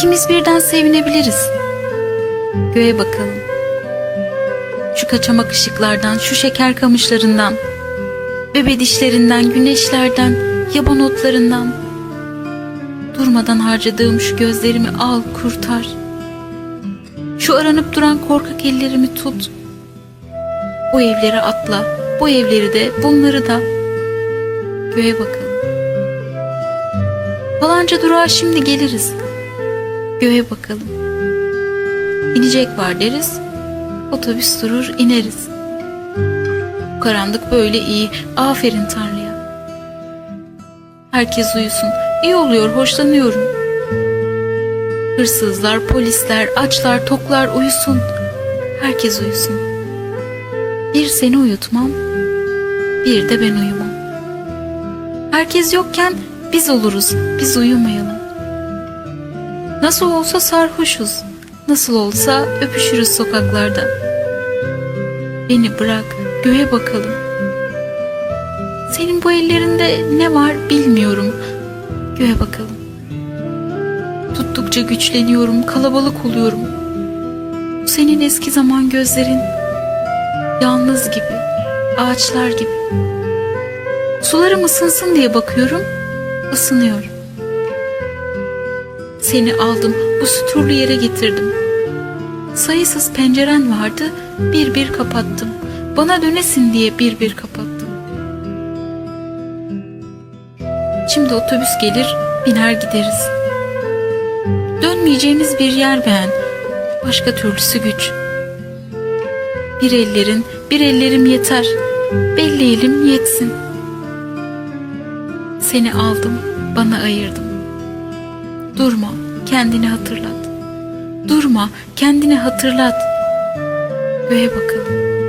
İkimiz birden sevinebiliriz. Göğe bakalım. Şu kaçamak ışıklardan, şu şeker kamışlarından, bebe dişlerinden, güneşlerden, yaban otlarından. Durmadan harcadığım şu gözlerimi al, kurtar. Şu aranıp duran korkak ellerimi tut. Bu evleri atla, bu evleri de, bunları da. Göğe bakalım. Falanca durağa şimdi geliriz. Göğe bakalım. İnecek var deriz. Otobüs durur ineriz. Bu karanlık böyle iyi. Aferin Tanrı'ya. Herkes uyusun. İyi oluyor, hoşlanıyorum. Hırsızlar, polisler, açlar, toklar uyusun. Herkes uyusun. Bir seni uyutmam, bir de ben uyumam. Herkes yokken biz oluruz, biz uyumayalım. Nasıl olsa sarhoşuz, nasıl olsa öpüşürüz sokaklarda. Beni bırak, göğe bakalım. Senin bu ellerinde ne var bilmiyorum. Göğe bakalım. Tuttukça güçleniyorum, kalabalık oluyorum. Bu senin eski zaman gözlerin. Yalnız gibi, ağaçlar gibi. Sularım ısınsın diye bakıyorum, ısınıyorum. Seni aldım, bu süturlu yere getirdim. Sayısız penceren vardı, bir bir kapattım. Bana dönesin diye bir bir kapattım. Şimdi otobüs gelir, biner gideriz. Dönmeyeceğimiz bir yer beğen, başka türlüsü güç. Bir ellerin, bir ellerim yeter, belli elim yetsin. Seni aldım, bana ayırdım. Durma, kendini hatırlat. Durma, kendini hatırlat. Göğe bakalım.